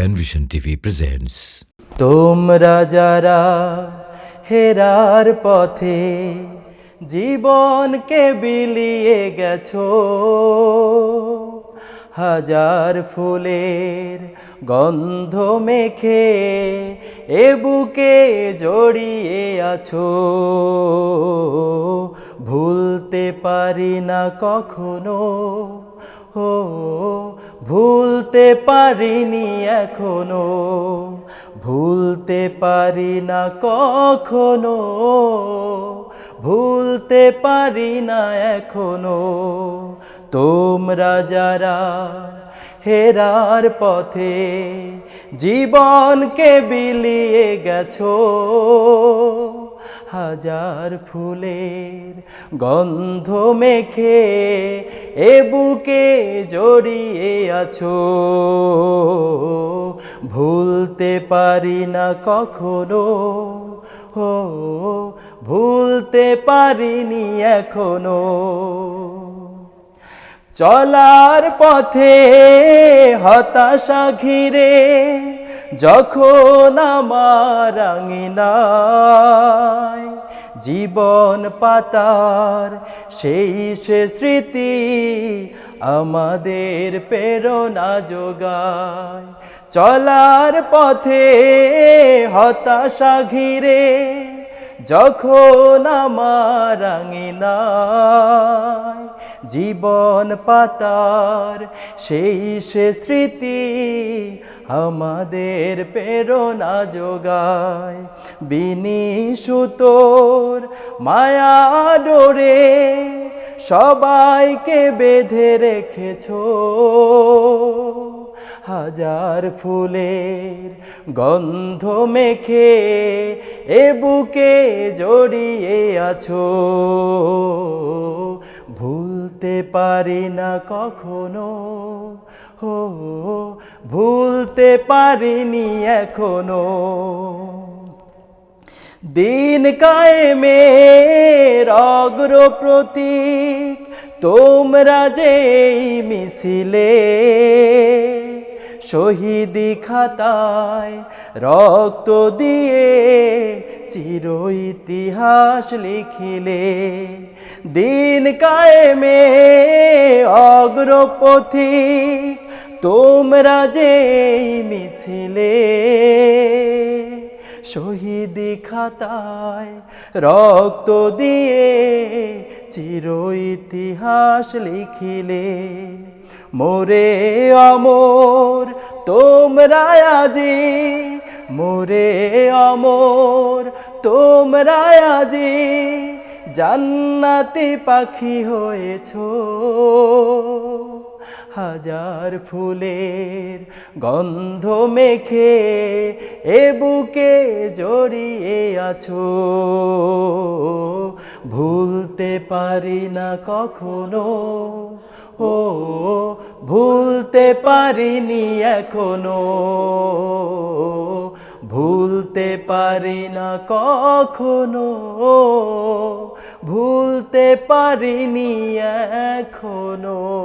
Panvision TV presents তোমরা যারা হেরার পথে জীবনকে বিলিয়ে গেছো হাজার ফুলের গন্ধ মেখে এ বুকে জড়িয়ে আছো ভুলতে পারি না কখনো ও ভুলতে পারিনি এখনও ভুলতে পারি না কখনো ভুলতে পারি না এখনও। তোমরা যারা হেরার পথে জীবনকে বিলিয়ে গেছো। হাজার ফুলের গন্ধ মেখে এ বুকে জড়িয়ে আছো। ভুলতে পারি না কখনো হো ভুলতে পারিনি এখনও। চলার পথে হতাশা ঘিরে যখন আমার আঙিনায় জীবন পাতার সেই সে স্মৃতি আমাদের প্রেরণা যোগায়। চলার পথে হতাশা ঘিরে যখন আমার আঙিনায় জীবন পাতার সেই সে স্মৃতি আমাদের প্রেরণা যোগায়। বিনি সুতোর মায়া ডোরে সবাইকে বেঁধে রেখেছো। হাজার ফুলের গন্ধ মেখে এ বুকে জড়িয়ে আছো। ভুলতে পারি না কখনো, হো ভুলতে পারিনি এখনও। দিন কায়েমের অগ্র প্রতীক, তোমরা যে মিছিলে শহীদি খাতায় রক্ত দিয়ে চির ইতিহাস লিখিলে। দিন কায়েমে অগ্রপথিক তোমরা যে মিছিলে। শহীদি খাতায় রক্ত দিয়ে চির ইতিহাস লিখিলে, মোরে অমর, তোমরা আজি, মোরে অমর, তোমরা আজি, জান্নাতি পাখি হয়েছো। হাজার ফুলের গন্ধ মেখে এ বুকে জড়িয়ে আছো ভুলতে পারি না কখনো। ও, ভুলতে পারিনি এখনও। ভুলতে পারি না কখনো। ভুলতে পারিনি এখনও।